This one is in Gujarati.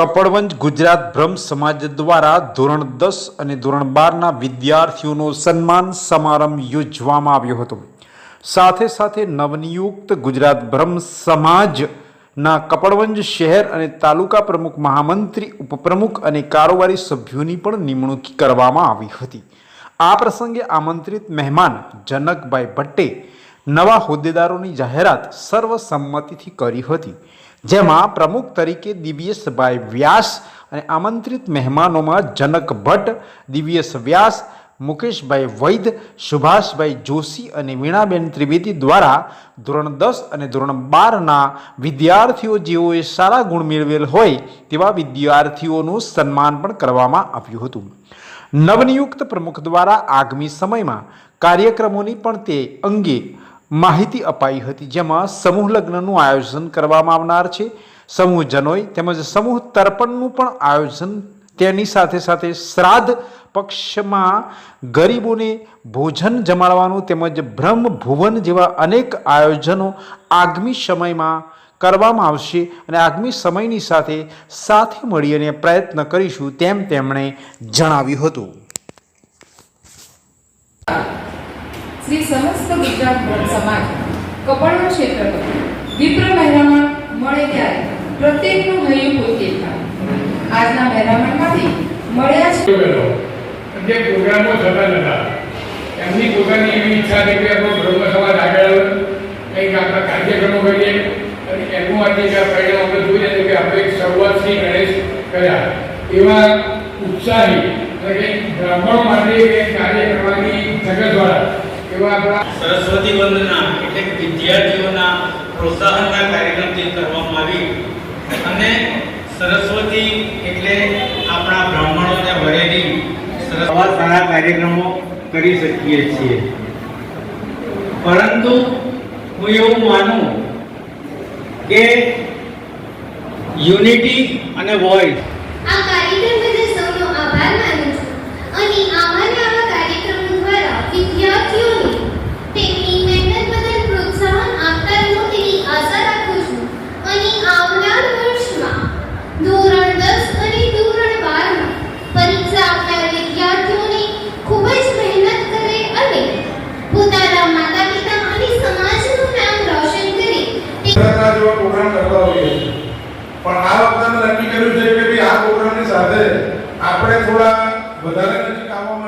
કપડવંજ ગુજરાત બ્રહ્મ સમાજ દ્વારા ધોરણ દસ અને ધોરણ બારના વિદ્યાર્થીઓનો સન્માન સમારંભ યોજવામાં આવ્યો હતો. સાથે સાથે નવનિયુક્ત ગુજરાત બ્રહ્મ સમાજના કપડવંજ શહેર અને તાલુકા પ્રમુખ મહામંત્રી, ઉપપ્રમુખ અને કારોબારી સભ્યોની પણ નિમણૂક કરવામાં આવી હતી. આ પ્રસંગે આમંત્રિત મહેમાન જનકભાઈ ભટ્ટે નવા હોદ્દેદારોની જાહેરાત સર્વસંમતિથી કરી હતી. જેમાં પ્રમુખ તરીકે દિવ્યેશભાઈ વ્યાસ અને આમંત્રિત મહેમાનોમાં જનક ભટ્ટ, દિવ્યેશ વ્યાસ, મુકેશભાઈ વૈદ, સુભાષભાઈ જોશી અને વીણાબેન ત્રિવેદી દ્વારા ધોરણ દસ અને ધોરણ બારના વિદ્યાર્થીઓ જેઓએ સારા ગુણ મેળવેલ હોય તેવા વિદ્યાર્થીઓનું સન્માન પણ કરવામાં આવ્યું હતું. નવનિયુક્ત પ્રમુખ દ્વારા આગામી સમયમાં કાર્યક્રમોની પણ તે અંગે માહિતી અપાઈ હતી. જેમાં સમૂહ લગ્નનું આયોજન કરવામાં આવનાર છે. સમૂહ જનોય તેમજ સમૂહ તર્પણનું પણ આયોજન તેની સાથે સાથે શ્રાદ્ધ પક્ષમાં ગરીબોને ભોજન જમાડવાનું તેમજ બ્રહ્મ ભુવન જેવા અનેક આયોજનો આગામી સમયમાં કરવામાં આવશે અને આગામી સમયની સાથે સાથે મળી અને પ્રયત્ન કરીશું તેમ તેમણે જણાવ્યું હતું. શ્રી સમસ્ત ગુજરાત બ્રહ્મ સમાજ કપડવંજ ક્ષેત્ર વિપ્ર મહેરામણ મળે ત્યારે પ્રત્યેકનું હૈયું પોતે આજના મહેરામણમાંથી મળ્યા છે. જે પ્રોગ્રામો થતા હતા. એમની પોતાની એવી ઈચ્છા હતી કે આપણો બ્રહ્મ સમાજ આગળ કંઈક આપણા કાર્યક્રમો કરીએ. અને એનું આજે જે પરિણામ આપણે જોઈએ છે કે આપણે શરૂઆતથી શરૂઆત શ્રી ગણેશ કર્યા. એવા ઉત્સાહી કંઈક બ્રાહ્મણો માટે કાર્ય કરવાની સરસ્વતી વંદના એટલે વિદ્યાર્થીઓના પ્રોત્સાહનના કાર્યક્રમથી કરવામાં આવી. અને સરસ્વતી એટલે આપણા બ્રાહ્મણોને વરેલી સરસ આવા સારા કાર્યક્રમો કરી શકીએ છીએ. પરંતુ હું એવું માનું કે યુનિટી અને વોઇસ આ કાર્યક્રમ બદલ સૌનો આભાર માનું છું અને આવાને આવા કાર્યક્રમો દ્વારા વિદ્યાર્થીઓને તેમની મહેનત બદલ પ્રોત્સાહન આપતા રહો તેવી આશા રાખું છું અને આવનાર વર્ષમાં ધોરણ દસ અને ધોરણ બારમાં પરીક્ષા આપનાર વિદ્યાર્થીઓને ખૂબ જ મહેનત કરે અને પોતાના માતા પિતા અને સમાજનું નામ રોશન કરે તે પ્રકારના જેવા પ્રોગ્રામ કરવા હોઈએ છીએ પણ આ વખતે અમે નક્કી કર્યું છે કે ભાઈ આ પ્રોગ્રામની સાથે આપણે થોડા વધારે નજીક આવવા